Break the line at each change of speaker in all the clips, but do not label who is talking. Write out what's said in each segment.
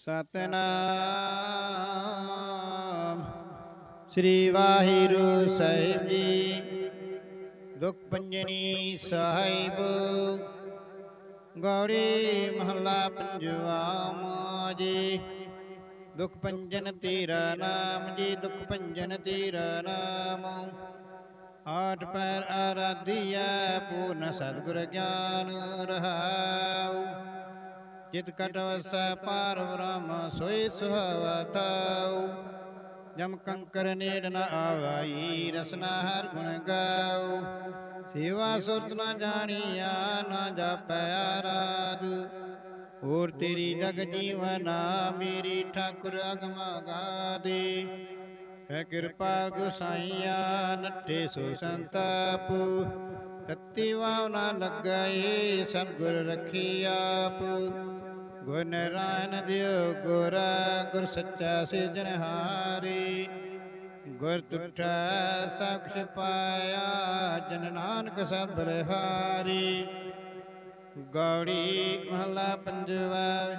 ਸਤਨਾਮ। ਸ੍ਰੀ ਵਾਹਿਗੁਰੂ ਸਾਹਿਬ ਜੀ। ਦੁਖ ਪੰਜਨੀ ਸਾਹਿਬ। ਗੌੜੀ ਮਹੱਲਾ ਪੰਜਵਾ ਜੀ ਦੁਖ ਪੰਜਨ ਤੇਰਾ ਨਾਮ ਜੀ ਦੁਖ ਪੰਜਨ ਤੇਰਾ ਨਾਮ। ਆਠ ਪੈਰ ਆਰਾਧਿਆ ਪੂਰਨ ਸਤਿਗੁਰ ਗਿਆਨ ਰਹਾਉ। ਜਿਤ ਕਟ ਵਸੈ ਪਾਰ ਬ੍ਰਹਮ, ਸੋਈ ਸੁਹਾਵਾ ਜਮ ਕੰਕਰ ਨੇੜ ਨ ਆਵਾਈ, ਰਸਨਾ ਹਰ ਗੁਣ ਗਾਉ। ਸੇਵਾ ਸੁਰਤ ਨ ਜਾਣੀਆ, ਨ ਜਾਪੈ ਆਰਾਧ। ਹੋਰ ਤੇਰੀ ਜਗ ਜੀਵਨਾ ਮੇਰੀ ਠਾਕੁਰ ਅਗਮ ਗਾਦੇ ਹੈ ਕਿਰਪਾ ਗੁਸਾਈਆ, ਨੱਠੇ ਸੋ ਸੰਤਾਪ। ਤਤੀ ਵਾਵ ਨਾ ਲੱਗਾਏ ਸਤਿਗੁਰ ਰੱਖੀ ਆਪ। ਗੁਰ ਨਾਰਾਇਣ ਦਿਓ, ਗੁਰ ਗੁਰ ਸੱਚਾ ਸਿਰਜਣਹਾਰੀ ਗੁਰ ਤੁਠਾ ਸਖਸ਼ ਪਾਇਆ, ਜਨ ਨਾਨਕ ਸਭ ਬਲਿਹਾਰੀ। ਗੌੜੀ ਮਹਲਾ ਪੰਜਵਾ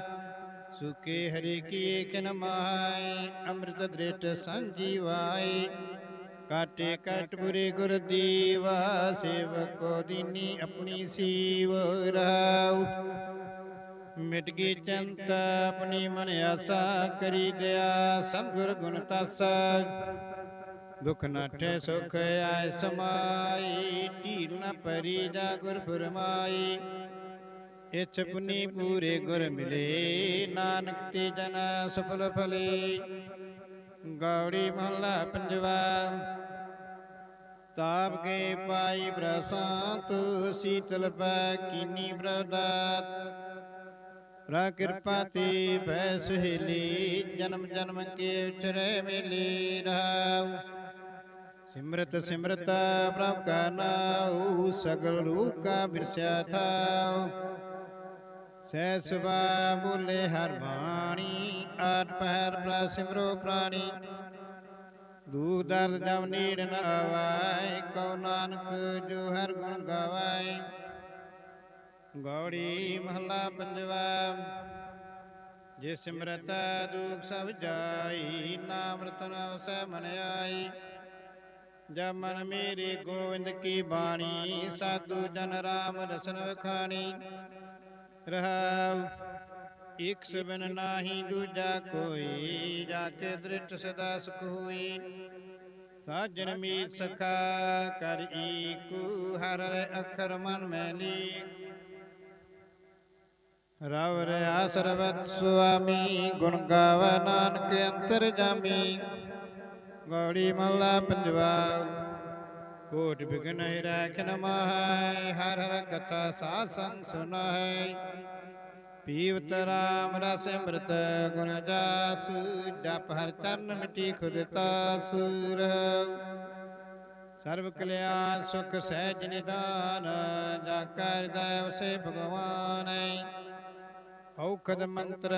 ਸੁਕੇ ਹਰੀ ਕੀ ਕਿਨ ਮਾਏ, ਅੰਮ੍ਰਿਤ ਦ੍ਰਿਟ ਸੰਜੀਵਾਏ। ਕਾਟੇ ਕਟ ਪੁਰੇ ਗੁਰ ਦੀਵਾ ਸੇਵਕੋ ਦੀਨੀ ਆਪਣੀ ਸੀਵ ਰਾਉ ਮਿਟ ਗਈ ਚੰਤ ਆਪਣੀ ਮਨ ਆਸਾ ਕਰੀ ਦਿਆ ਸਤਿਗੁਰ ਗੁਣ ਤਾਸਾ। ਦੁਖ ਨਾਠੇ ਸੁਖ ਆਇ ਸਮਾਈ। ਢੀਲ ਨ ਪਰੀ ਜਾ ਗੁਰ ਫਰਮਾਈ। ਇਛ ਪੁਨੀ ਪੂਰੇ ਗੁਰ ਮਿਲੇ। ਨਾਨਕ ਤੇ ਜਨ ਸਫਲ ਫਲੇ। ਗੌੜੀ ਮਹਲਾ ਪੰਜਵਾ। ਤਾਪ ਕੇ ਪਾਈ ਬਰਸਾਤ ਸੀਤਲ ਪੈ ਕੀਨੀ ਬਰਦਾਤ ਰਾ ਕਿਰਪਾ ਤੇ ਭੈ ਸੁਹੇਲੀ, ਜਨਮ ਜਨਮ ਕੇ ਉਚਰੇ ਮੇਲੇ ਰਹਾਉ ਸਿਮਰਤ ਸਿਮਰਤ ਪ੍ਰਭ ਕਾ ਨਾਉ, ਸਗਲ ਰੂਪ ਕਾ ਬਿਰਸਿਆ ਥਾਉ। ਸਹਿ ਸੁਭਾ ਬੋਲੇ ਹਰ ਬਾਣੀ ਆਠ ਪਹਿਰ ਪ੍ਰਾ ਸਿਮਰੋ ਪ੍ਰਾਣੀ। ਦੂਰ ਦਰਦ ਜਮ ਨੀੜ ਨ ਆਵਾਏ, ਕਉ ਨਾਨਕ ਜੋ ਹਰ ਗੁਣ ਗਾਵਾਏ। ਗੌੜੀ ਮਹਲਾ ਪੰਜਵਾ ਜੇ ਸਿਮਰਤ ਦੁਖ ਸਭ ਜਾਈ, ਨਾਮ ਰਤਨ ਸਹਿ ਮਨ ਆਈ। ਜਬ ਮਨ ਮੇਰੇ ਗੋਵਿੰਦ ਕੀ ਬਾਣੀ, ਸਾਧੂ ਜਨ ਰਾਮ ਰਸਨ ਵਖਾਣੀ। ਰਹਾਉ ਇਕ ਸਬਨ ਨਾਹੀ, ਦੂਜਾ ਕੋਈ, ਜਾ ਕੇ ਦ੍ਰਿਸ਼ਟ ਸਦਾ ਸੁਖ ਹੋਈ। ਸਾਜਨ ਮੀਤ ਸਖਾ ਕਰ ਈਕੂ, ਹਰ ਰੇ ਅਖਰ ਮਨ ਮੈਂ ਲੀਕ। ਰਵ ਰਿਆ ਸਰਬਤ ਸੁਆਮੀ, ਗੁਣ ਗਾਵੈ ਨਾਨਕ ਅੰਤਰ ਜਾਮੀ। ਗੌੜੀ ਮਹਲਾ ਪੰਜਵਾ, ਕੋਟ ਬਿਗਨ ਰਾਖਨ ਮਾਹੈ, ਹਰ ਹਰ ਕਥਾ ਸਾਧ ਸੰਗ ਸੁਨਾਹੈ। ਪੀਵਤ ਰਾਮ ਰਸ ਅੰਮ੍ਰਿਤ ਗੁਣ ਜਾਸ, ਜਪ ਹਰ ਚਰਨ ਮਿਟੀ ਖੁਦ ਤਾਸ ਸਰਬ ਕਲਿਆਣ ਸੁਖ ਸਹਿਜ ਨਿਦਾਨ, ਜਾ ਕਰ ਦਇ ਸੇ ਭਗਵਾਨ। ਔਖਦ ਮੰਤਰ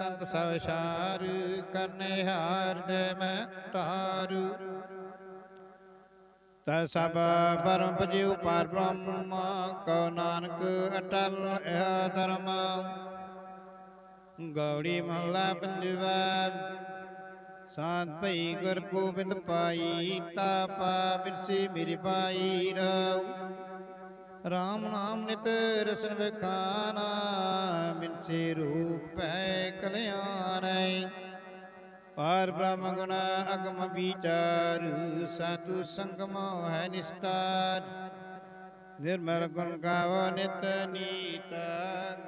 ਤੰਤ ਸਵਸ਼ਾਰ ਕਰਨੇ ਹਾਰ ਦੇ ਮੈਂ ਤਾਰੂ ਤਾ ਸਭ ਪਰਮ ਪਜਿਉ ਪਰ ਬ੍ਰਹਮ, ਕਉ ਨਾਨਕ ਅਟਲ ਇਹ ਧਰਮ। ਗੌੜੀ ਮਹਲਾ ਪੰਜਵਾ, ਸਾਧ ਭਈ ਗੁਰ ਗੋਬਿੰਦ ਪਾਈ ਤਾਪਾ ਬਿਰਸੀ ਮੇਰੀ ਪਾਈ ਰਉ ਰਾਮ ਨਾਮ ਨਿਤ ਰਸਨ ਵਿਖਾਨਾ, ਬਿਨਸੇ ਰੂਪ ਪੈ ਕਲਿਆਣੈ। ਪਾਰ ਬ੍ਰਹਮ ਗੁਣ ਅਗਮ ਵਿਚਾਰ, ਸਾਧੂ ਸੰਗਮ ਹੈ ਨਿਸਤਾਰ। ਨਿਰਮਲ ਗੁਣ ਗਾਵੋ ਨਿਤ ਨੀਤ,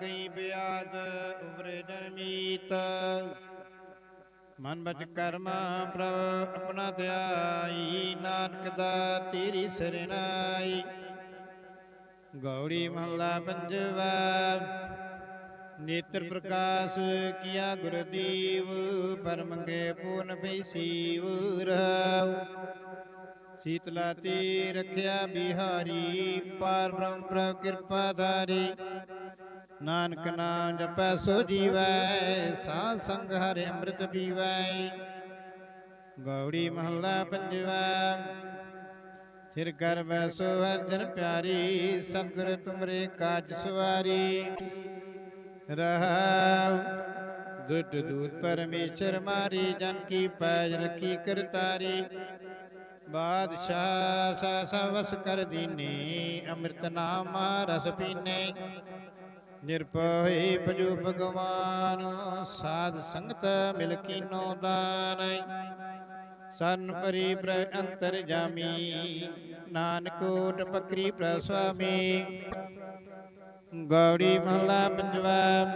ਗਈ ਬਿਆਦ ਉਬਰੇ ਜਨਮੀਤ ਮਨ ਬਚ ਕਰਮ ਪ੍ਰਭ ਆਪਣਾ ਧਿਆਈ, ਨਾਨਕ ਦਾ ਤੇਰੀ ਸਰਨਾਈ ਗੌੜੀ ਮਹਲਾ ਪੰਜਵਾ ਨੇਤਰ ਪ੍ਰਕਾਸ਼ ਕੀਆ ਗੁਰਦੀਵ ਪਰਮੰਗੇ ਪੂਰਨ ਪਈ ਸੀਵ ਰਹਾਉ ਸੀਤਲਾ ਤੇ ਰਖਿਆ ਬਿਹਾਰੀ, ਪਾਰ ਬ੍ਰਹਮ ਪ੍ਰਭ ਕਿਰਪਾ ਧਾਰੀ। ਨਾਨਕ ਨਾਮ ਜਪੈ ਸੋ ਜੀਵੈ, ਸਾਧ ਸੰਗ ਹਰਿ ਅੰਮ੍ਰਿਤ ਪੀਵੈ। ਗੌੜੀ ਮਹੱਲਾ ਪੰਜਵਾ ਫਿਰ ਕਰ ਵੈਸੋ ਅਰਜਨ ਪਿਆਰੀ, ਸਤਿਗੁਰ ਤੁਮਰੇ ਕਾਜ ਸਵਾਰੀ। ਰਹਾਉ ਦੁੱਟ ਦੂਤ ਪਰਮੇਸ਼ਰ ਮਾਰੀ, ਜਨ ਕੀ ਪੈਜ ਰੱਖੀ ਕਰਤਾਰੀ। ਬਾਦਸ਼ਾਹ ਸਾ ਸਵਸ ਕਰ ਦੀਨੇ, ਅੰਮ੍ਰਿਤ ਨਾਮ ਰਸ ਪੀਨੇ। ਨਿਰਭੈ ਭਜੂ ਭਗਵਾਨ, ਸਾਧ ਸੰਗਤ ਮਿਲ ਕੀਨੋ ਦਾਨ। ਸਨ ਪਰੀ ਪ੍ਰ ਅੰਤਰ ਜਾਮੀ, ਨਾਨਕ ਓਟ ਪਕਰੀ ਪ੍ਰਸਵਾਮੀ ਗੌੜੀ ਮਹਲਾ ਪੰਜਵਾ।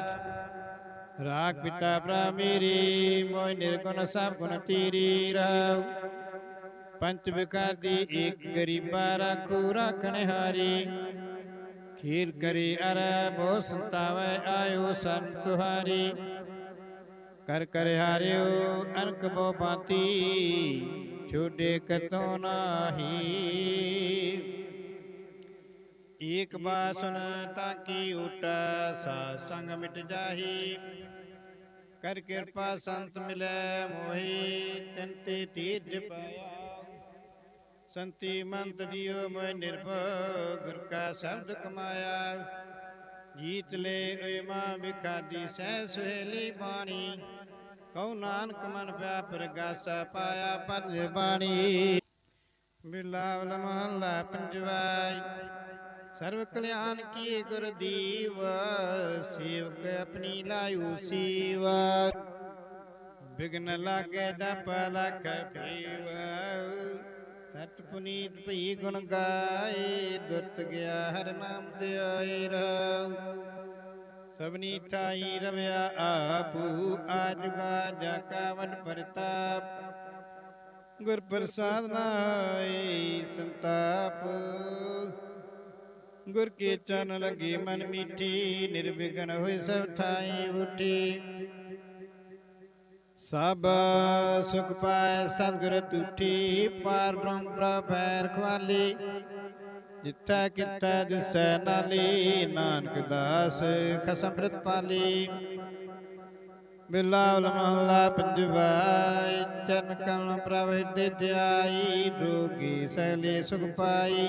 ਰਾਗ ਪਿਤਾ ਭਰਾ ਮੇਰੀ ਮੋਇ ਨਿਰਗੁਣ ਸਭ ਗੁਣ ਤੇਰੀ ਰਾਵ ਪੰਚ ਵਿਕਾਰ ਏਕ ਗਰੀਬਾ ਰਾਖੂ ਰਾਖਣ ਹਾਰੀ ਖੀਰ ਕਰੀ ਅਰ ਬੋ ਸੰਤਾਵੈ ਆਇਓ ਸੰ ਤੁਹਾਰੀ। ਕਰ ਕਰ ਹਾਰਿਓ ਅਨਕ ਬੋ ਪਾਤੀ ਛੋਡੇ ਕਤੋ ਨਾਹੀ। ਏਕ ਬਾਸਨ ਤਾਂ ਕੀ ਉਟਾ ਸਾ ਸੰਗ ਮਿਟ ਜਾਹੀ। ਕਰ ਕਿਰਪਾ ਸੰਤ ਮਿਲੈ ਮੋਹੀ ਤਿਨ ਤੇ ਤੀਜ ਪਾਇਆ। ਸੰਤੀ ਮੰਤ ਦਿਓ ਮੈਂ ਨਿਰਭਉ ਗੁਰ ਕਾ ਸ਼ਬਦ ਕਮਾਇਆ। ਜੀਤ ਲੈ ਓਏ ਮਾਂ ਵਿਖਾਦੀ ਸਹਿ ਸੁਹੇਲੀ ਬਾਣੀ। ਕਉ ਨਾਨਕ ਮਨ ਪਿਆ ਪ੍ਰਗਾਸਾ ਪਾਇਆ ਪਦ ਬਾਣੀ। ਬਿਲਾਵਲ ਮਹਲਾ ਪੰਜਵਾਈ। ਸਰਵ ਕਲਿਆਣ ਕੀ ਗੁਰ ਦੀਵ, ਸੇਵਕ ਆਪਣੀ ਲਾਇਓ ਸੀਵਾ। ਬਿਗਨ ਲਾਗੇ ਜਪ ਲਖ ਪੀਵ, ਤਤ ਪੁਨੀਤ ਭਈ ਗੁਣ ਗਾਏ ਦੁੱਤ ਗਿਆ ਹਰ ਨਾਮ ਤੇ ਆਏ ਰਹੁ ਸਭਨੀ ਠਾਈ ਰਵਿਆ ਆਪੂ ਆਜੁਗਾ ਜਾ ਕਾਵਨ ਪ੍ਰਤਾਪ। ਗੁਰ ਪ੍ਰਸਾਦ ਨਾਏ ਸੰਤਾਪ। ਗੁਰ ਕੇ ਚਰਨ ਲਗੀ ਮਨ ਮੀਠੀ, ਨਿਰਵਿਘਨ ਹੋਏ ਸਭ ਠਾਈ ਉਠੀ ਸਭ ਸੁਖ ਪਾਏ ਸਤਿਗੁਰ ਤੁਠੀ ਪਾਰ ਬ੍ਰਹਮ ਪ੍ਰਭੈ ਰਖਵਾਲੀ ਜਿੱਥਾ ਕਿਤਾ ਦਿਸੈ ਨਾਲੀ, ਨਾਨਕ ਦਾਸ ਖਸਮ ਪ੍ਰਤ ਪਾਲੀ। ਬਿਲਾਵਲ ਮਹਲਾ ਪੰਜਵਾਈ ਚਰਨ ਕਮਲ ਪ੍ਰਭ ਹਿਰਦੇ ਧਿਆਈ ਰੋਗੀ ਸਹਿਲੇ ਸੁਖ ਪਾਈ।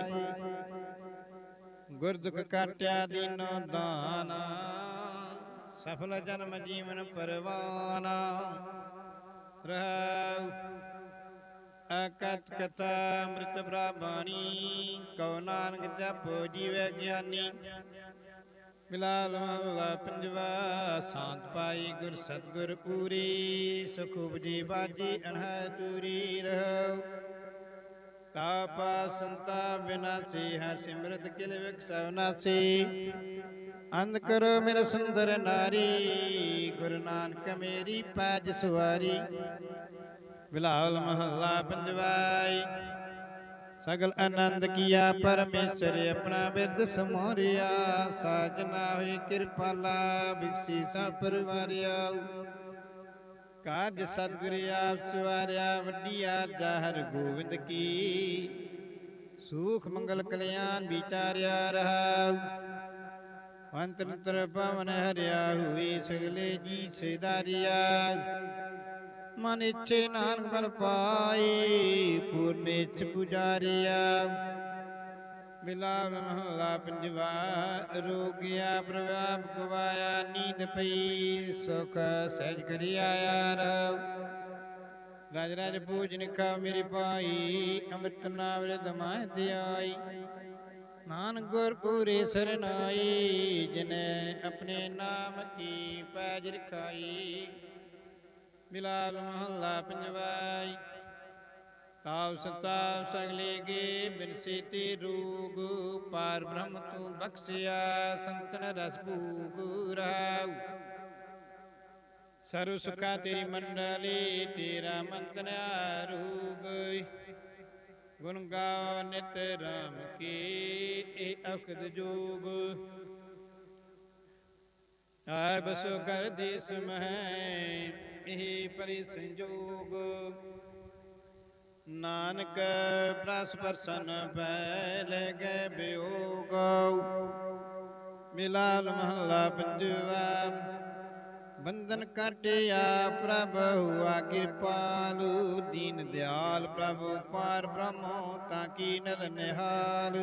ਗੁਰ ਦੁਖ ਕਾਟਿਆ ਦੀਨੋ ਦਾਨਾ, ਸਫਲ ਜਨਮ ਜੀਵਨ ਪਰਵਾਨਾ। ਰਹਾਉ ਅਕਤ ਕਥਾ ਅੰਮ੍ਰਿਤ ਬ੍ਰਾਹਮਣੀ ਕਉ ਨਾਨਕ ਜਪੋ ਜੀਵੈ ਗਿਆਨੀ। ਮਿਲਾਲ ਮਹਲਾ ਪੰਜਵਾ, ਸ਼ਾਂਤ ਪਾਈ ਗੁਰ ਸਤਗੁਰ ਪੂਰੀ ਸੁਖ ਉਪਜੀ ਬਾਜੀ ਅਨਹੈ ਤੂਰੀ ਰਹੋ ਤਾਪਾ ਸੰਤਾ ਬਿਨਾਸੀ, ਹੈ ਸਿਮਰਤ ਕਿਲ ਵਿਖਸਵ ਨਾਸੀ। ਅੰਧ ਕਰੋ ਮੇਰੇ ਸੁੰਦਰ ਨਾਰੀ, ਗੁਰੂ ਨਾਨਕ ਮੇਰੀ ਪੈਜ ਸਵਾਰੀ। ਵਿਲਾਵਲ ਮਹੱਲਾ ਪੰਜਵਾਈ, ਸਗਲ ਆਨੰਦ ਕੀਆ ਪਰਮੇਸ਼ਰ ਆਪਣਾ ਬਿਰਦ ਸਮੋਰਿਆ। ਸਾਜਨਾ ਹੋਈ ਕਿਰਪਾਲਾ ਬਿਕਸੀ ਸਭ ਪਰਵਾਰਿਆ। ਕਾਰਜ ਸਤਿਗੁਰ ਆਪ ਸਵਾਰਿਆ, ਵੱਡੀ ਆਰਜਾ ਹਰ ਗੋਬਿੰਦ ਕੀ। ਸੁਖ ਮੰਗਲ ਕਲਿਆਣ ਵਿਚਾਰਿਆ ਰਹਾ ਅੰਤਰ ਪਵਨ ਹਰਿਆ ਹੋਈ ਸਗਲੇ ਜੀ ਸਿਦਾਰਿਆ। ਮਨ ਇੱਛੇ ਨਾਨਕ ਬਲ ਪਾਈ ਪੂਰਨ ਪੁਜਾਰਿਆ। ਮਿਲਾਵ ਮਹਲਾ ਪੰਜਵਾ, ਰੋਗਿਆ ਪ੍ਰਭਾਵ ਗਵਾਇਆ ਨੀਂਦ ਪਈ, ਸੁਖ ਸਹਿਜ ਕਰੀ ਆਇਆ ਰਵ ਰਾਜ ਰਾਜ ਪੂਜਨ ਕਾ ਮੇਰੀ ਪਾਈ ਅੰਮ੍ਰਿਤ ਨਾਮ ਰਦਮਾਇ ਧਿਆਈ ਨਾਨਕ ਗੁਰ ਪੂਰੇ ਸਰਨਾਈ, ਜਿਨੇ ਆਪਣੇ ਨਾਮ ਕੀ ਪੈਜ ਰਖਾਈ। ਮਿਲਾਲ ਮਹੱਲਾ ਪੰਜਵਾਈ ਤਾਵ ਸੰਤਾਪ ਸਗਲੇ ਗੇ ਬਿਨਸੀ ਰੂਗ, ਪਾਰ ਬ੍ਰਹਮ ਤੂੰ ਬਖਸ਼ਿਆ, ਸੰਤਨ ਰਸ ਭੂਗ ਰਾਉ। ਸਰੁ ਸੁਖਾ ਤੇਰੀ ਮੰਡਲੀ, ਤੇਰਾ ਮੰਤਨ ਆਰੂਗ। ਗੁਣ ਗਾਓ ਨਿਤ ਰਾਮ ਕੀ, ਇਹ ਅਖਦ ਜੋਗ। ਆਇ ਬਸੋ ਕਰ ਦੇਸ ਮਹਿ ਇਹ ਪਰਿ ਸੰਜੋਗ। ਨਾਨਕ ਪ੍ਰਸ ਪਰਸਨ ਪੈ ਲੈ ਗਏ ਬਿਯੋਗ ਮਿਲਾਲ ਮਹੱਲਾ ਪੰਜਵਾ, ਬੰਧਨ ਕਾਟਿਆ ਪ੍ਰਭ ਹੁਆ ਕਿਰਪਾਲੂ, ਦੀਨ ਦਿਆਲ ਪ੍ਰਭ ਪਾਰ ਬ੍ਰਹਮੋ ਤਾਂ ਕੀ ਨਰ ਨਿਹਾਲ।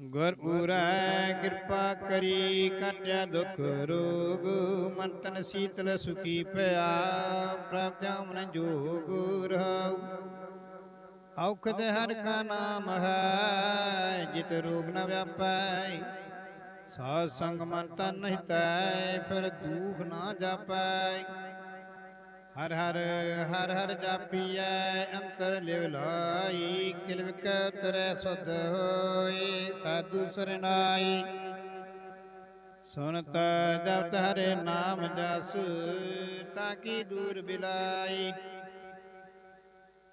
ਗੁਰ ਪੂਰੈ ਕਿਰਪਾ ਕਰੀ ਕਟਿਆ ਦੁਖ ਰੋਗ ਮਨ ਤਨ ਸੀਤਲ ਸੁਖੀ ਪਿਆ, ਪ੍ਰਭ ਜਾਮਨ ਜੋਗ ਰਹਾਉ। ਔਖਦ ਹਰ ਕਾ ਨਾਮ ਹੈ, ਜਿਤ ਰੋਗ ਨ ਵਿਆਪੈ। ਸਾਧ ਸੰਗ ਮਨ ਤਨ ਹਿਤੈ, ਫਿਰ ਦੁਖ ਨਾ ਜਾਪੈ। ਹਰ ਹਰ ਹਰ ਹਰ ਜਾਪੀਐ, ਅੰਤਰ ਲਿਵ ਲਾਈ ਕਿਲਵਿਕ ਉਤਰੈ ਸੁਧ ਹੋਏ ਸਾਧੂ ਸਰਨਾਈ। ਸੁਨਤ ਜਪਤ ਹਰੇ ਨਾਮ ਜਸ, ਤਾਂ ਕੀ ਦੂਰ ਬਿਲਾਈ।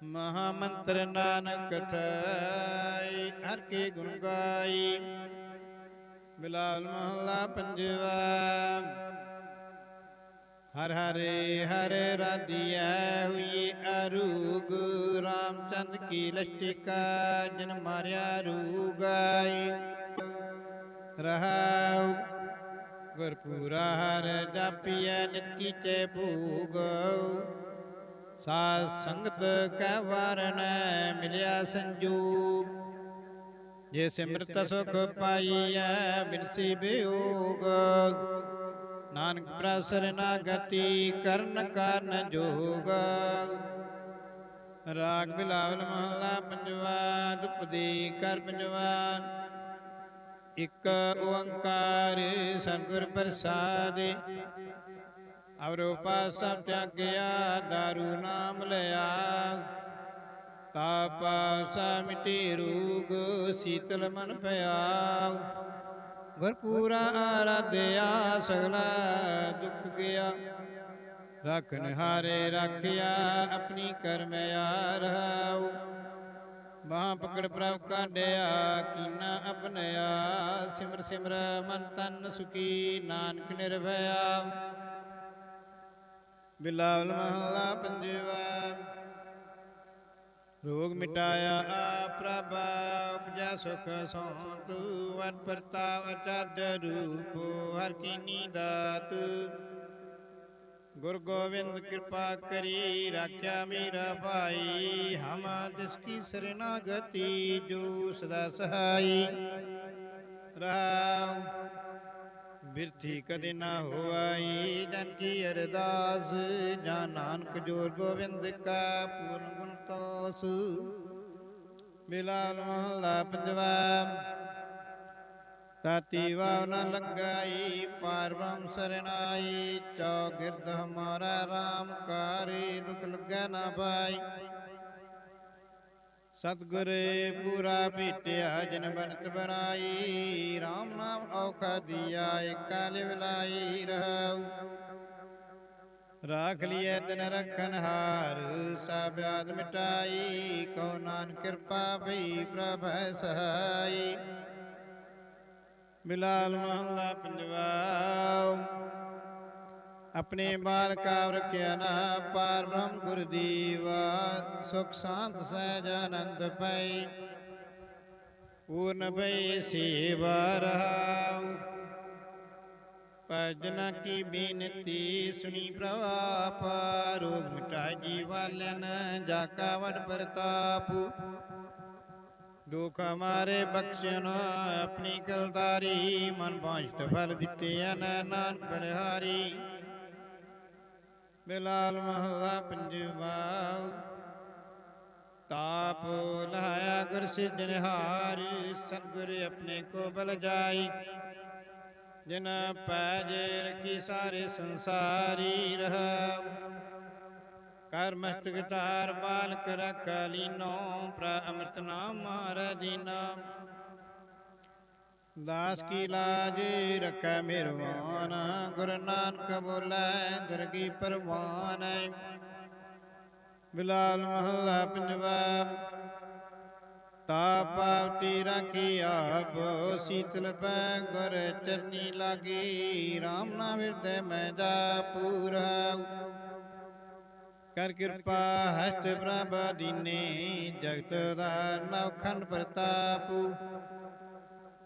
ਮਹਾ ਮੰਤਰ ਨਾਨਕ ਥਾਈ ਹਰ ਕੇ ਗੁਣ ਗਾਈ। ਬਿਲਾਲ ਮਹਲਾ ਪੰਜਵਾ ਹਰ ਹਰੇ ਹਰੇ ਰਾਧੀਐ ਹੋਈ ਅਰੂਗ ਰਾਮਚੰਦ ਕੀ ਲਸ਼ਟਿਕਾ ਜਨ ਮਾਰਿਆ ਰੂਗਾਈ ਰਹਾਉ ਗੁਰਪੂਰਾ ਹਰ ਜਾਪੀਐ ਨਿਤ ਕੀਚੇ ਭੂਗ ਸਾਧ ਸੰਗਤ ਕੈ ਵਾਰਣ ਮਿਲਿਆ ਸੰਜੂਗ ਜੇ ਸਿਮਰਤ ਸੁਖ ਪਾਈਐ ਬਿਨਸੀ ਬਿਯੋਗ ਨਾਨਕ ਪ੍ਰਸਰ ਨਾ ਗਤੀ, ਕਰਨ ਕਾਰਨ ਜੋਗ। ਰਾਗ ਬਿਲਾਵਲ ਮਹਲਾ ਪੰਜਵਾ, ਦੁਪਦੀ ਕਰ ਪੰਜਵਾ। ਇਕ ਓੰਕਾਰ ਸਤਿਗੁਰ ਪ੍ਰਸਾਦ। ਅਵਰੋਪਾ ਸਭ ਤਿਆਗਿਆ, ਦਾਰੂ ਨਾਮ ਲਿਆ। ਤਾਪਾ ਸਾ ਮਿਟੀ ਰੂਗ, ਸੀਤਲ ਮਨ ਪਿਆ। ਗੁਰ ਪੂਰਾ ਆਰਾਧਿਆ, ਸਗਲਾ ਦੁੱਖ ਗਿਆ। ਰਖਨ ਹਾਰੇ ਰੱਖਿਆ, ਆਪਣੀ ਕਰਮ ਆ ਰਹਾਉ ਬਾਹ ਪਕੜ ਪ੍ਰਭ ਕਾਢਿਆ, ਕੀਨਾ ਅਪਨਿਆ ਸਿਮਰ ਸਿਮਰ ਮਨ ਤਨ ਸੁਖੀ, ਨਾਨਕ ਨਿਰਭਇਆ। ਬਿਲਾਵਲ ਮਹਲਾ ਪੰਜਵਾ। ਰੋਗ ਮਿਟਾਇਆ ਆ ਪ੍ਰਭ, ਉਪਜਾ ਸੁਖ ਸੌਂਤ ਵਰ ਪ੍ਰਤਾਪ ਅਚਰਜ ਰੂਪ, ਹਰ ਕੀਨੀ ਦਾਤ ਗੁਰ ਗੋਬਿੰਦ ਕਿਰਪਾ ਕਰੀ, ਰਾਖਿਆ ਮੇਰਾ ਭਾਈ, ਹਮ ਤਿਸ ਕੀ ਸਰਨਾਗਤੀ ਜੋ ਸਦਾ ਸਹਾਈ। ਰਹਾਉ ਬਿਰਥੀ ਕਦੇ ਨਾ ਹੋਈ ਜਨ ਕੀ ਅਰਦਾਸ, ਜਾਂ ਨਾਨਕ ਜੋਰ ਗੋਬਿੰਦ ਕਾ ਪੂਰਨ ਗੁਣ ਤੋਸ। ਬਿਲਾਲ ਮਹਲਾ ਪੰਜਵਾ ਤਾਤੀ ਵਾਵ ਨ ਲਗਾਈ ਪਾਰ ਬ੍ਰਹਮ ਸਰਨਾਈ ਚੌਗਿਰਦ ਹਮਾਰਾ RAM ਕਾਰੇ, ਦੁਖ ਲੱਗੈ ਨਾ ਪਾਈ। ਸਤਿਗੁਰ ਪੂਰਾ ਭੇਟਿਆ ਜਨ ਬਨਤ ਬਣਾਈ। RAM ਨਾਮ ਔਖਾ ਦੀਆ, ਏਕਾ ਲਿਵਲਾਈ ਰਹਾਉ ਰਾਖ ਲਿਐ ਤਨ ਰਖਨ ਹਾਰ, ਸਭ ਆਦ ਮਿਟਾਈ। ਕਉ ਨਾਨਕ ਕਿਰਪਾ ਭਈ ਪ੍ਰਭ ਸਹਾਈ। ਬਿਲਾਲ ਮਹਲਾ ਪੰਜਵਾ ਆਪਣੇ ਬਾਲ ਕਾਵ ਰਖਿਆ ਨਾ ਪਾਰ ਬ੍ਰਹਮ ਗੁਰ ਦੀਵਾ ਸੁਖ ਸ਼ਾਂਤ ਸਹਿਜ ਆਨੰਦ ਪਈ। ਪੂਰਨ ਭਈ ਸੇਵਾ ਰਹਾਉ ਭਜਨਾ ਕੀ ਬੇਨਤੀ ਸੁਣੀ ਪ੍ਰਵਾਪ ਰੋਗ ਮਿਟਾਈ ਜੀਵਾਲਨ ਜਾ ਕਾ ਵਡ ਪ੍ਰਤਾਪ। ਦੁਖ ਹਮਾਰੇ ਬਖਸ਼ਣ ਆਪਣੀ ਕਲਦਾਰੀ ਮਨ ਬਾਸ਼ਤ ਫਲ ਦਿੱਤੇ ਅਨ ਨਾਨਕ ਬਲਿਹਾਰੀ। ਬਿਲਾਲ ਮਹਲਾ ਪੰਜਵਾ। ਤਾਪ ਲਾਇਆ ਗੁਰ ਸਿਰਜਨਹਾਰ ਸਤਿਗੁਰ ਆਪਣੇ ਕੋ ਬਲ ਜਾਈ। ਜਿਨ ਪੈ ਜੇ ਰਖੀ ਸਾਰੇ ਸੰਸਾਰੀ ਰਹਾ ਕਰ ਮਸਤਕ ਧਾਰ, ਬਾਲਕ ਰਖ ਲੀਨੋ ਪ੍ਰ ਅੰਮ੍ਰਿਤ ਨਾਮ ਮਾਰੈ ਦੀਨਾ। ਦਾਸ ਕੀ ਲਾਜ ਰਖੈ ਮਿਹਰਵਾਨ ਗੁਰੂ ਨਾਨਕ ਬੋਲੇ ਦਰਗੀ ਪਰਵਾਨ ਬਿਲਾਲ ਮਹੱਲਾ ਪੰਜਵਾ ਤਾਪਾਵਤੀ ਰਾਖੀ ਆਪ, ਸੀਤਲ ਪੈ ਗੁਰ ਚਰਨੀ ਲਾਗੀ RAM ਨਾਮ ਹਿਰਦੈ ਮੈਂ ਜਾ ਪੂਰਾ ਕਰ ਕਿਰਪਾ ਹਸਤ ਪ੍ਰਭ ਦੀਨੇ, ਜਗਤ ਦਾ ਨਵਖੰਡ ਪ੍ਰਤਾਪ।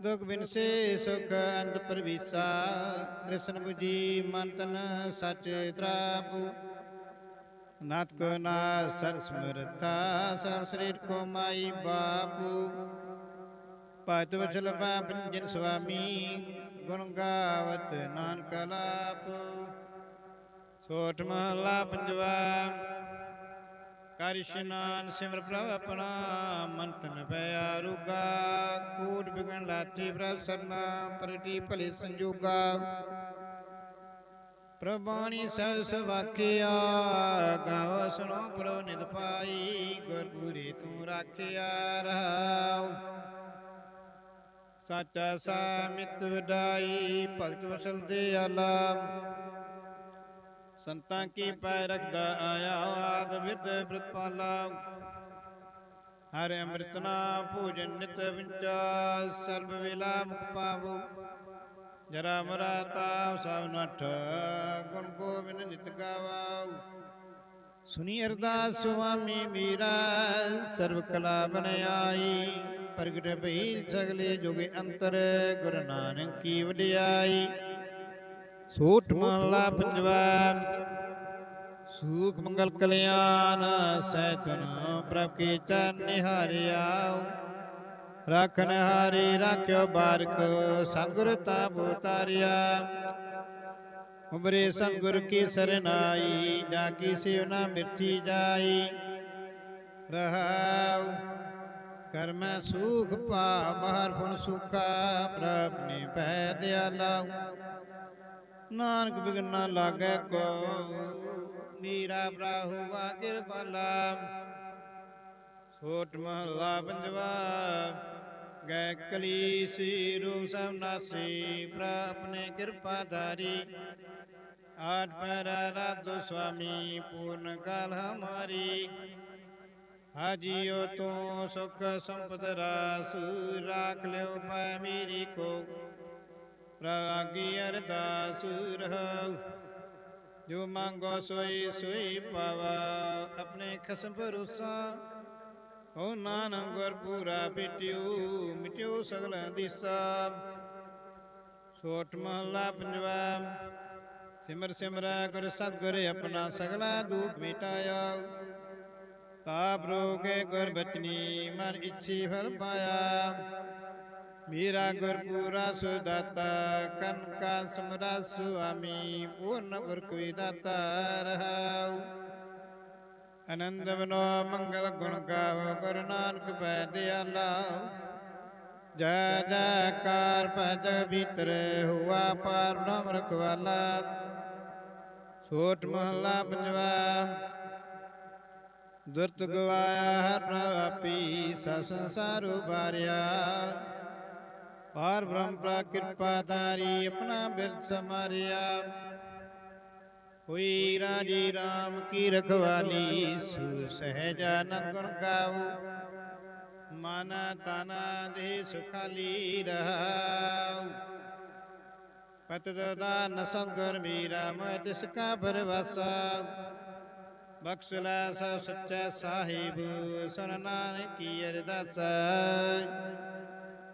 ਦੁਖ ਬਿਨਸੇ ਸੁਖ ਅੰਤ ਪਰਵੀਸਾ, ਕ੍ਰਿਸ਼ਨ 부ਜੀ ਮਨ ਤਨ ਸਚ ਤਰਾਪ। ਨਾਥ ਕੋ ਨਾ ਸਰ ਸਮਰਤਾ ਸੰਸ੍ਰਿਤ ਕੋ ਮਾਈ ਬਾਪੂ। ਭਗਤ ਵਚਲ ਪੰਜਨ ਸੁਆਮੀ, ਗੁਣ ਗਾਵਤ ਨਾਨਕ ਲਾਪ। ਸੋਠ ਮਹਲਾ ਪੰਜਵਾ ਕਰ ਇਸ਼ਨਾਨ ਸਿਮਰ ਪ੍ਰਭ ਆਪਣਾ, ਮਨ ਤਨ ਪਿਆ ਰੁਗਾ, ਕੂਟ ਬਿਗਣ ਲਾਤੀ ਪ੍ਰਭ ਸਰਨਾ ਪਰਟੀ ਭਲੇ ਸੰਜੋਗਾ। ਪ੍ਰਭਾਣੀ ਸਹਿ ਸਵਾਕਿਆ ਗਾਵ ਸੁਣੋ ਪ੍ਰਭ ਨਿਤ ਪਾਈ, ਗੁਰਪੂਰੀ ਤੂੰ ਰਾਖਿਆ ਰਹਾਉ। ਸਾਚਾ ਸਾਮਿਤ ਵਡਾਈ, ਭਗਤ ਵਸਲ ਦੇ ਆਲਾ। ਸੰਤਾਂ ਕੀ ਪੈ ਰਖਦਾ ਆਇਆ ਆਦ ਵਿਦ ਬ੍ਰਤਪਾਲਾ ਹਰ ਅੰਮ੍ਰਿਤ ਨਾ ਭੋਜਨ ਨਿਤ ਵਿੰਚਾ ਸਰਬ ਵੇਲਾ ਮੁਖ ਪਾਵੋ ਜਰਾ ਮਰਾ ਤਾਪ ਸਭ ਨਠ ਗੁਣ ਗੋਬਿੰਦ ਨਿਤ ਗਾਵਾਉ ਸੁਨੀ ਅਰਦਾਸ ਸੁਆਮੀ ਮੀਰਾ ਸਰਬ ਕਲਾ ਬਨ ਆਈ। ਪ੍ਰਗਟ ਭਈ ਸਗਲੇ ਜੁਗ ਅੰਤਰ ਗੁਰੂ ਨਾਨਕ ਕੀ ਵਡਿਆਈ। ਸੋਠ ਮਹਲਾ ਪੰਜਵਾ। ਸੂਖ ਮੰਗਲ ਕਲਿਆਣ ਸੈਤਨ ਪ੍ਰਭ ਕੀ ਚਰਨ ਨਿਹਾਰਿਆ। ਰਾਖਨ ਹਾਰੀ ਰਾਖਿਓ ਬਾਰਕ ਸਤਿਗੁਰ ਤਾਪ ਉਤਾਰਿਆ ਉਮਰੇ ਸਤਿਗੁਰ ਕੀ ਸਰਨਾਈ ਜਾ ਕੀ ਸਿਵ ਨਾ ਮਿਰਚੀ ਜਾਈ। ਰਹਾਉ ਕਰਮ ਸੁਖ ਪਾ ਬਾਹਰ ਫੁਨ ਸੁਖਾ ਪ੍ਰਭ ਨੇ ਪੈ ਦਿਆਲਾ ਨਾਨਕ ਬਿਗਨਾ ਲਾਗੈ ਕੋ। ਨੀਰਾ ਬਰਾਹੁਆ ਕਿਰਪਾਲਾ। ਸੋਟ ਮਹਲਾ ਪੰਜਵਾ। ਗੈ ਕਲੀ ਸੀ ਰੂ ਸਭ ਨਾਸੀ, ਪ੍ਰਭ ਨੇ ਕਿਰਪਾ ਧਾਰੀ। ਆਠ ਪਰ ਰਾਜੋ ਸੁਆਮੀ, ਪੂਰਨ ਕਾਲ ਹਮਾਰੀ। ਹਾਜੀਓ ਤੂੰ ਸੁਖ ਸੰਪਤ ਰਾਸ, ਰਾਖ ਲਿਓ ਪੈ ਮੇਰੀ ਕੋ। ਪ੍ਰਾਗੀ ਅਰਦਾਸ ਰਹਉ। ਜੋ ਮੰਗੋ ਸੋਈ ਸੋਈ ਪਾਵਾ। ਆਪਣੇ ਖਸਮ ਭਰੋਸਾ ਓ ਨਾਨਕ ਗੁਰ ਪੂਰਾ ਪਿਟਿਓ, ਮਿਟਿਓ ਸਗਲ ਦਿਸਾ। ਸੋਟ ਮਹਲਾ ਪੰਜਵਾ, ਸਿਮਰ ਸਿਮਰਾ ਗੁਰ ਸਤਿਗੁਰ ਆਪਣਾ ਸਗਲਾ ਦੁਖ ਮਿਟਾਇਆ। ਤਾਪ ਰੋਗੇ ਗੁਰ ਬਚਨੀ, ਮਨ ਇੱਛੀ ਫਲ ਪਾਇਆ। ਮੇਰਾ ਗੁਰਪੂਰਾ ਸੁਦਾਤਾ, ਕਨਕਾ ਸਮਰਾ ਸੁਆਮੀ, ਪੂਰਨ ਗੁਰ ਕੋਈ ਦਾਤਾ ਰਹਾਉ। ਆਨੰਦ ਬਨੋ ਮੰਗਲ ਗੁਣ ਗਾਵ, ਗੁਰੂ ਨਾਨਕ ਪੈ ਦਿਆਲਾ। ਜੈ ਜੈਕਾਰ ਭਜ ਭੀਤਰ, ਹੁਆ ਪਾਰ ਬ੍ਰਹਮ ਰਖਵਾਲਾ। ਸੋਟ ਮਹਲਾ ਪੰਜਵਾ, ਦੁਰਤ ਗਵਾਇਆ ਹਰ ਪ੍ਰਭਾਪੀ ਸਭ ਸੰਸਾਰ ਉਬਾਰਿਆ ਪਾਰ ਬ੍ਰਹਮ ਪ੍ਰਾ ਕਿਰਪਾ ਧਾਰੀ ਆਪਣਾ ਬਿਰਦ ਸਮਾਰਿਆ। ਹੋਈ ਰਾਜੀ RAM ਕੀ ਰਖਵਾਲੀ ਸੂ ਸਹਿਜ ਆਨੰਦ ਗੁਣ ਗਾਉ ਮਨ ਤਨ ਦੇ ਸੁਖਾਲੀ ਰਹਾਉ ਪਤ ਦਦਾ ਨਸਨ ਮੀਰਾ ਮੈਂ ਤਿਸ ਕਾ ਪਰਵਾਸਾ। ਬਖਸ਼ ਲੈ ਸਭ ਸੱਚਾ ਸਾਹਿਬ, ਸਰਨ ਨਾਨਕੀ ਕੀ ਅਰਦਾਸਾ।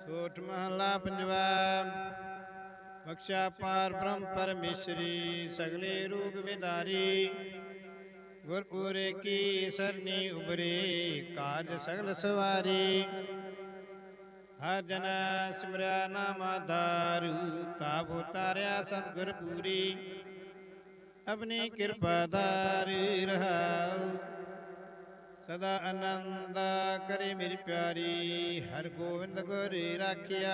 ਸੋਠ ਮਹਲਾ ਪੰਜਵਾ। ਬਖਸ਼ਾ ਪਾਰ ਬ੍ਰਹਮ ਪਰਮੇਸ਼ਰੀ, ਸਗਲੇ ਰੂਪ ਵਿਦਾਰੀ। ਗੁਰਪੂਰੇ ਕੀ ਸਰਨੀ ਉਬਰੇ ਕਾਜ ਸਗਲ ਸਵਾਰੀ। ਹਰ ਜਨ ਸਿਮਰਿਆ ਨਾਮ ਆਧਾਰੂ, ਤਾਪ ਉਤਾਰਿਆ ਸਤਿਗੁਰ ਪੂਰੀ। ਆਪਣੀ ਕਿਰਪਾ ਧਾਰ ਰਹਾਉ ਸਦਾ ਆਨੰਦ ਕਰੇ ਮੇਰੀ ਪਿਆਰੀ, ਹਰ ਗੋਬਿੰਦ ਗੁਰ ਰਾਖਿਆ।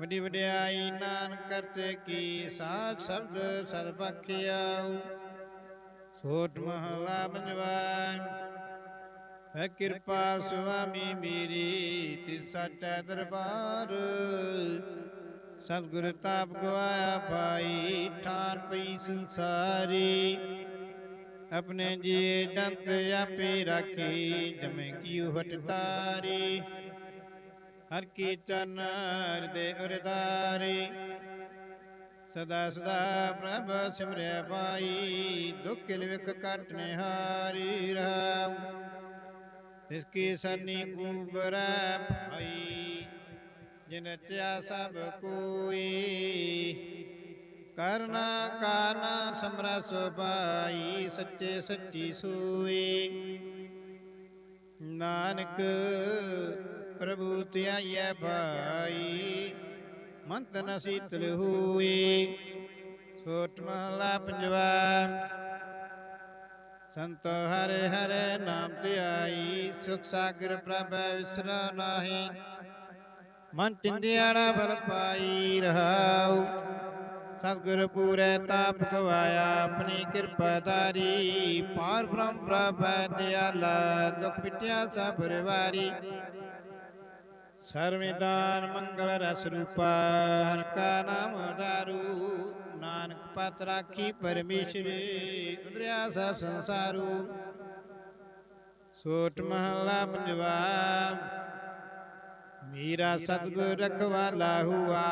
ਵੱਡੀ ਵਡਿਆਈ ਨਾਨਕ ਕਰਤੇ ਕੀ ਸਾਧ ਸ਼ਬਦ ਸਰਬਖਿਆ ਸੋਟ ਮਹਲਾ ਪੰਜਵਾ ਹੈ ਕਿਰਪਾ ਸੁਆਮੀ ਮੇਰੀ, ਤਿਸ ਸੱਚਾ ਦਰਬਾਰ। ਸਤਿਗੁਰ ਤਾਪ ਗਵਾਇਆ ਭਾਈ, ਠਾਨ ਪਈ ਸੰਸਾਰੀ। ਆਪਣੇ ਜੀਏ ਜੰਤ ਆਪੇ ਰਾਖੀ ਜਮੇ ਕੀਉ ਹਟ ਤਾਰੀ। ਹਰ ਕੀ ਚਰਨ ਹਿਰਦੇ ਉਰਦਾਰੀ ਸਦਾ ਸਦਾ ਪ੍ਰਭ ਸਿਮਰਿਆ ਪਾਈ, ਦੁਖ ਕਿਲ ਵਿਖ ਕਟ ਨਿਹਾਰੀ ਰਹਾਉ ਤਿਸ ਕੀ ਸਰਨੀ ਉਬਰੈ ਭਾਈ, ਜਿਨ ਰਚਿਆ ਸਭ ਕੋਈ। ਕਰਨਾ ਕਾਨਾ ਸਮਰਸ ਪਾਈ ਸੱਚੇ ਸੱਚੀ ਸੂਈ। ਨਾਨਕ ਪ੍ਰਭੂ ਧਿਆਈਐ ਭਾਈ, ਮੰਤ ਨ ਸੀਤਲ ਹੋਏ ਛੋਟ ਮਹਲਾ ਪੰਜਵਾ, ਸੰਤ ਹਰਿ ਹਰਿ ਨਾਮ ਧਿਆਈ, ਸੁਖ ਸਾਗਰ ਪ੍ਰਭ ਵਿਸਰਾ ਨਾਹੀ। ਮਨ ਚਿੰਦਿਆੜਾ ਬਲ ਪਾਈ ਰਹਾਉ। ਸਤਿਗੁਰ ਪੂਰੇ ਤਾਪ ਗਵਾਇਆ, ਆਪਣੀ ਕਿਰਪਾ ਧਾਰੀ ਪਾਰ ਬ੍ਰਹਮ ਪ੍ਰਭ ਦਿਆਲਾ ਦੁਖ ਮਿਟਿਆ ਸਭ ਪਰਿਵਾਰੀ ਸਰਵਿਦਾਨ ਮੰਗਲ ਰਸ ਰੂਪਾ, ਹਰ ਕਾ ਨਾਮ ਦਾਰੂ, ਨਾਨਕ ਪਤ ਰਾਖੀ ਪਰਮੇਸ਼ਰ ਉਦਰਿਆ ਸਭ ਸੰਸਾਰੂ। ਸੋਟ ਮਹਲਾ ਪੰਜਵਾ, ਮੇਰਾ ਸਤਿਗੁਰ ਰਖਵਾਲਾ ਹੁਆ।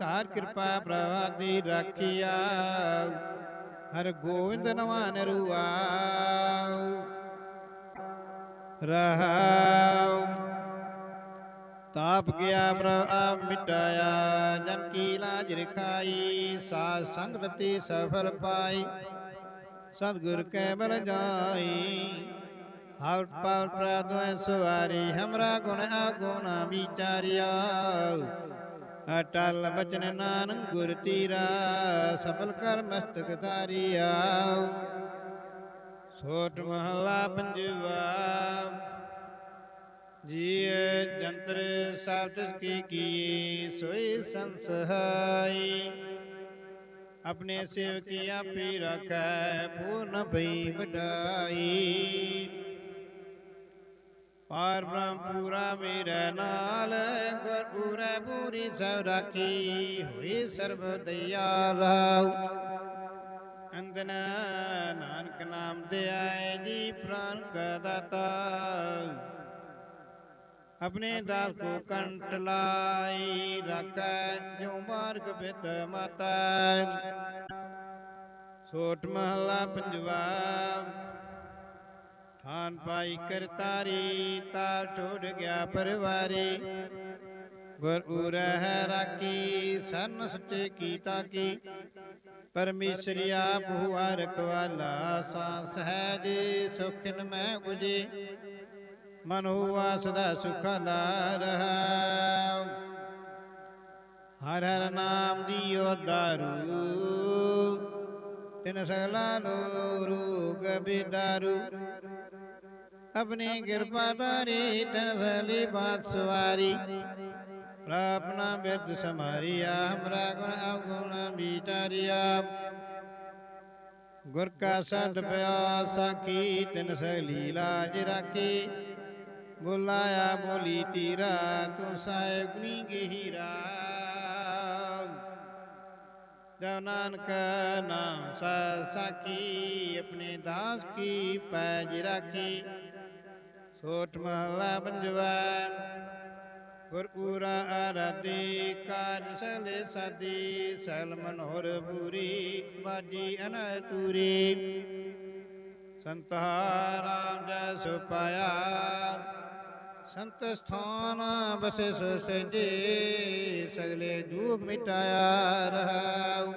ਧਾਰ ਕਿਰਪਾ ਪ੍ਰਵਾਦੀ ਰਾਖਿਆ ਹਰ ਗੋਬਿੰਦ ਨਵਾਨ ਰੂਆ ਰਹਾਉ ਤਾਪ ਗਿਆ ਪ੍ਰਭ ਮਿਟਾਇਆ ਜਨ ਕੀ ਲਾਜ ਰਖਾਈ ਸਾਧ ਸੰਗਤ ਤੇ ਸਫਲ ਪਾਈ ਸਤਿਗੁਰ ਕੈ ਬਲ ਜਾਈ ਹਲ ਪਲ ਪ੍ਰਦੁਐ ਸਵਾਰੀ ਹਮਰਾ ਗੁਣ ਆਗੁਣ ਵਿਚਾਰਿਆ ਅਟਲ ਬਚਨ ਨਾਨਕ ਗੁਰ ਤੀਰਾ, ਸਫਲ ਕਰ ਮਸਤਕ ਧਾਰਿਆ। ਸੋਟ ਮਹਲਾ ਪੰਜਵਾ, ਜੀਏ ਜੰਤਰ ਸਬਦ ਕੀ ਕੀਏ, ਸੋਈ ਸੰਸਹਾਈ। ਆਪਣੇ ਸੇਵਕੀਆਂ ਆਪੇ ਰੱਖੈ, ਪੂਰਨ ਭਈ ਵਡਾਈ। ਪਾਰ ਬ੍ਰਹਮ ਪੂਰਾ ਮੇਰੇ ਨਾਲ ਗੁਰ ਪੂਰੈ ਪੂਰੀ ਸਭ ਰਾਖੀ ਹੋਈ ਸਰਬ ਦਇਆਲਾ ਅੰਦਨ ਨਾਨਕ ਨਾਮ ਤੇ ਆਏ ਜੀ ਪ੍ਰਾਨ ਕਾ ਦਾਤਾ ਆਪਣੇ ਦਾਸ ਕੋ ਕੰਟ ਲਾਈ ਰੱਖੈ ਜੋ ਮਾਰਗ ਬਿਤ ਮਾਤਾ ਸੋਟ ਮਹਲਾ ਪਾਈ ਕਰਤਾਰੀ, ਤਾ ਛੋੜ ਗਿਆ ਪਰਿਵਾਰੀ। ਗੁਰ ਉਰਹਿ ਰਾਖੀ, ਸਰਨ ਸੱਚੇ ਕੀਤਾ ਕੀ। ਪਰਮੇਸ਼ਰ ਆਪ ਹੁਆ ਰਖਵਾਲਾ ਸਾਂ ਸਹਿਜ ਸੁਖਨ ਮੈਂ ਉਜੇ ਮਨ ਹੁਆ ਸਦਾ ਸੁਖਾਲਾ ਰਹਾ। ਹਰ ਹਰ ਨਾਮ ਦੀਓ ਦਾਰੂ। ਤਿਨ ਸਗਲਾ ਲੋ ਗਬੀ ਦਾਰੂ ਆਪਣੀ ਕਿਰਪਾ ਧਾਰੀ, ਤਨ ਸਲੀ ਬਾਤ ਸਵਾਰੀ। ਪ੍ਰਾਪਨਾ ਬਿਰਧ ਸਮਾਰੀਆ ਹਮਰਾ ਗੁਣ ਅਵਗੁਣ ਵਿਚਾਰਿਆ ਗੁਰ ਕਾ ਸੰਤ ਪਿਆ ਸਾਖੀ ਤਿਨ ਸਲੀ ਲਾਜ ਰਾਖੀ। ਬੁਲਾਇਆ ਬੋਲੀ ਤੀਰਾ, ਤੂੰ ਸਾਹਿਬ ਗੁਣੀ ਗਹੀਰਾ ਜਬ ਨਾਨਕ ਨਾਮ ਸਾ ਸਾਖੀ, ਆਪਣੇ ਦਾਸ ਕੀ ਪੈਜ ਰਾਖੀ। ਸੋਟ ਮਹਲਾ ਪੰਜਵਾ ਗੁਰਪੂਰਾ ਆਰਾਧੀ ਕਾਜ ਸਲੇ ਸਾਦੀ ਸਲ ਮਨੋਰ ਪੂਰੀ ਬਾਜੀ ਅਨਤੂਰੀ। ਸੰਤਹਾ ਰਾਮ ਜੈ ਸੁਪਾਇਆ ਸੰਤ ਸਥਾਨ ਬਸੇ ਸਜੇ, ਸਗਲੇ ਧੂਪ ਮਿਟਾਇਆ ਰਹਾਉ।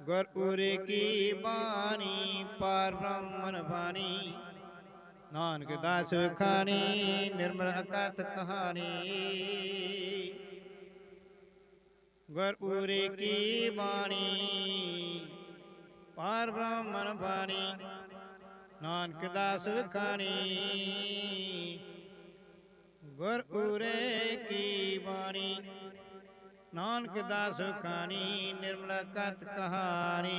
ਗੁਰਪੂਰੇ ਕੀ ਬਾਣੀ, ਪਾਰ ਬ੍ਰਹਮਨ ਬਾਣੀ ਨਾਨਕ ਦਾਸ ਖਾਣੀ ਨਿਰਮਲ ਅਕਥ ਕਹਾਣੀ। ਗੁਰਪੂਰੇ ਕੀ ਬਾਣੀ ਪਾਰ ਬ੍ਰਹਮਨ ਬਾਣੀ। ਨਾਨਕ ਦਾਸ ਖਾਣੀ ਗੁਰਪੂਰੇ ਕੀ ਬਾਣੀ। ਨਾਨਕ ਦਾਸ ਖਾਣੀ ਨਿਰਮਲ ਕਤ ਕਹਾਣੀ।